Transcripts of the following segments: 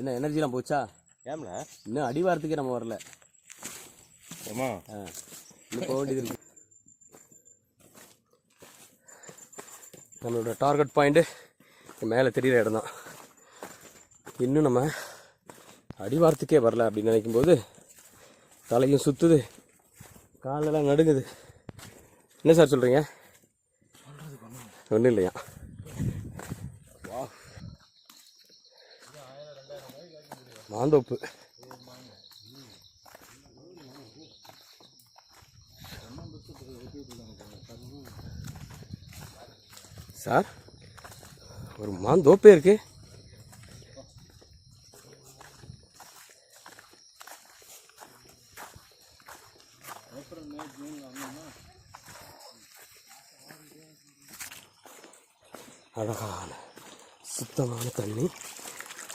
என்ன எனர்ஜிலாம் போச்சா? ஏம்ல? இன்னும் அடிவாரத்துக்கே நம்ம வரல. ஏமா ஆ இன்னும் போக வேண்டியது இருக்கு. நம்மளோட டார்கெட் பாயிண்ட்டு மேலே தெரிகிற இடம் தான். இன்னும் நம்ம அடிவாரத்துக்கே வரல அப்படின்னு நினைக்கும்போது தலையும் சுற்றுது காலெல்லாம் நடுங்குது. என்ன சார் சொல்கிறீங்க ஒன்றும் இல்லையா? மாந்தோப்பு. சார் ஒரு மாந்தோப்பே இருக்கு. அழகான சுத்தமான தண்ணி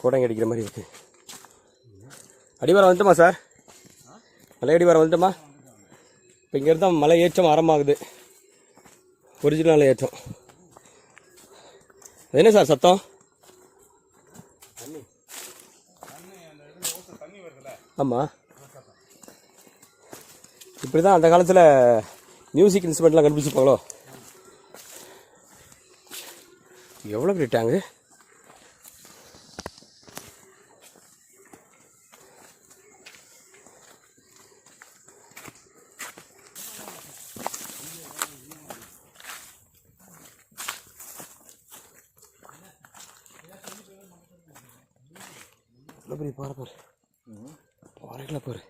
கோடங்கி அடிக்கிற மாதிரி இருக்கு. அடிவாரம் வந்துட்டோமா சார்? மலை அடிவாரம் வந்துட்டோமா? இப்போ இங்கேருந்து தான் மலை ஏற்றம் ஆரம்பமாகுது. ஒரிஜினல் ஏற்றம். அது என்ன சார் சத்தம்? ஆமாம் இப்படி தான் அந்த காலத்தில் மியூசிக் இன்ஸ்ட்ருமெண்ட்லாம் கண்டுபிடிச்சிருப்பாங்களோ? எவ்வளோ பெரிய டேங்கு பெரிய பாறை பாரு பாறைகளை பாரு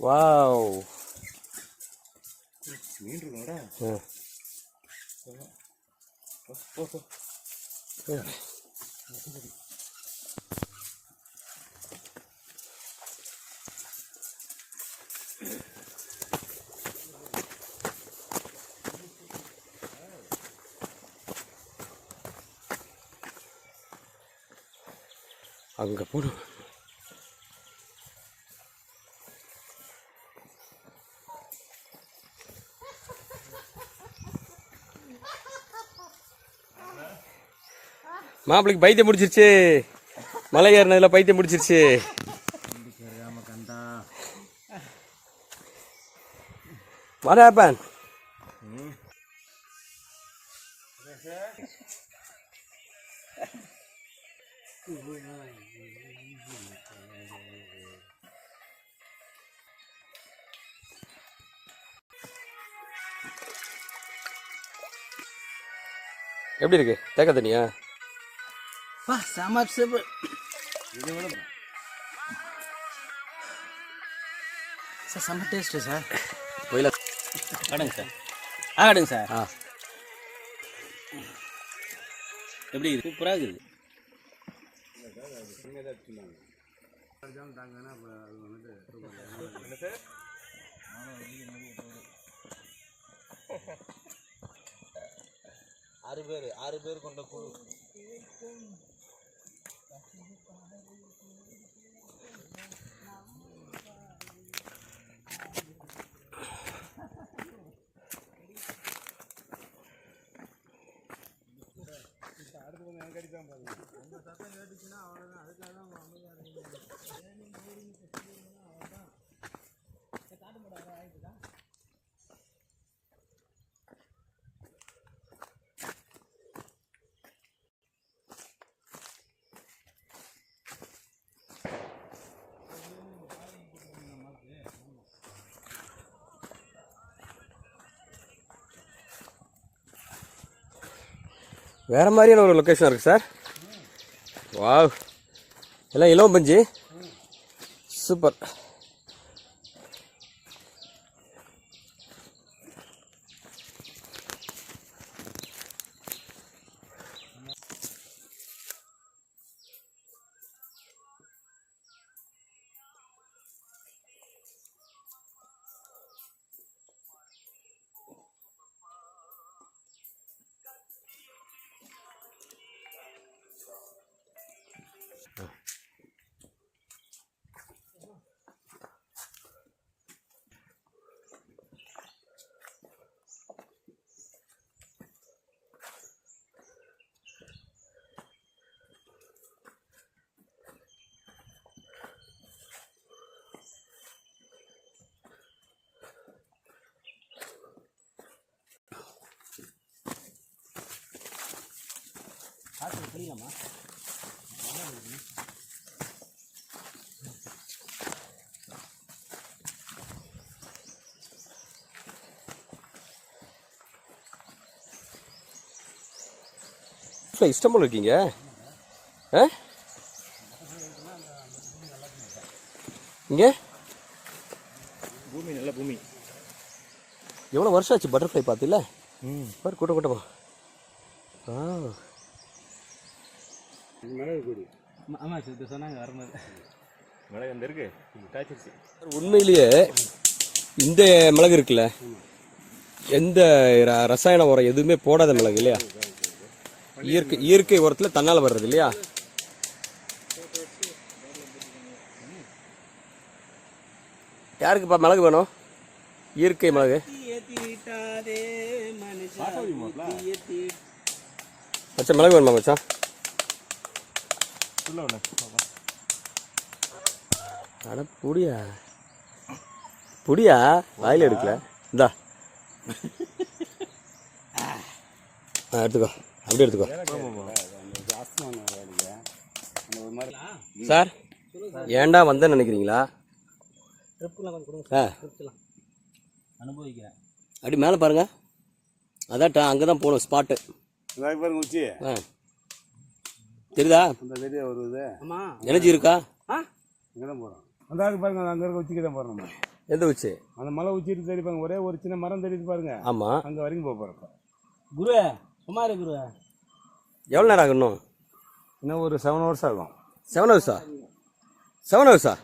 வாவ். மீன் போ அங்கே போடு. மாப்பிளைக்கு பைத்தியம் முடிச்சிருச்சு மலை ஏறினதுல பைத்தியம் முடிச்சிருச்சு What எப்படி இருக்கு? தேக்க தண்ணியா? பா செம சூப்பர் சார் செம்ம டேஸ்ட்டு சார். கோயில கடுங்க சார். ஆ கடுங்க சார். ஆ. எப்படி இருக்கு? சூப்பராக இருக்குது. ஆறு பேர் ஆறு பேர் கொண்ட குழு. கடிதான் பாருங்க உங்கள் சத்தம் கேட்டுச்சுன்னா அவ்வளோதான் அதுக்காக தான் அவங்க அமைதியாக வேறு மாதிரியான ஒரு லொக்கேஷன் இருக்குது சார் வாவ் எல்லாம் இளவம் பஞ்சு. சூப்பர் இஷ்டம் போல இருக்கீங்க. ஆ? இங்கே? பூமி நல்ல பூமி. எவ்வளோ வருஷம் ஆச்சு பட்டர்ஃப்ளை பார்த்தில்ல ம். பாரு கூட்ட கூட்டமா. ஆ. ஆமாம் சார் இது சொன்னாங்க வரும்போது மிளகு அந்த இருக்கு காய்ச்சிருச்சு. உண்மையிலேயே இந்த மிளகு இருக்குல்ல எந்த ர- ரசாயன உரம் எதுவுமே போடாத மிளகு இல்லையா? இயற்கை இயற்கை உரத்தில் தன்னால் வர்றது இல்லையா? யாருக்குப்பா மிளகு வேணும்? இயற்கை மிளகு. மச்சான் மிளகு வேணுமா மச்சான்? அட புடியா? புடியா? வாயில எடுக்கல. இந்தா. ஆ எடுத்துக்கோ. அப்படியே எடுத்துக்கோ. சார் ஏன்டா வந்தேன்னு நினைக்கிறீங்களா? ஆ. அனுபவிக்கிறேன் அப்படி மேலே பாருங்க. அதான்டா அங்கே தான் போகணும் ஸ்பாட்டு பாருங்க உச்சி. ஆ. தெரியுதா? அந்த வெளியே வருது ஆமாம் எனர்ஜி இருக்கா? ஆ? இங்கே தான் போகிறோம் அந்தாக்கு பாருங்க அங்கே இருக்க உச்சிக்கு தான் போகிறோம் நம்ம. எந்த உச்சி? அந்த மலை உச்சி இருக்கு தெரியும் பாருங்க ஒரே ஒரு சின்ன மரம் தெரியுது பாருங்க. ஆமாம் அங்கே வரைக்கும் போக போகிறோம் குரு சுமார் குரு எவ்வளோ நேரம் ஆகும் இன்னும்? இன்னும் ஒரு செவன் ஹவர்ஸ் ஆகும். செவன் ஹவர்ஸா செவன் ஹவர்ஸா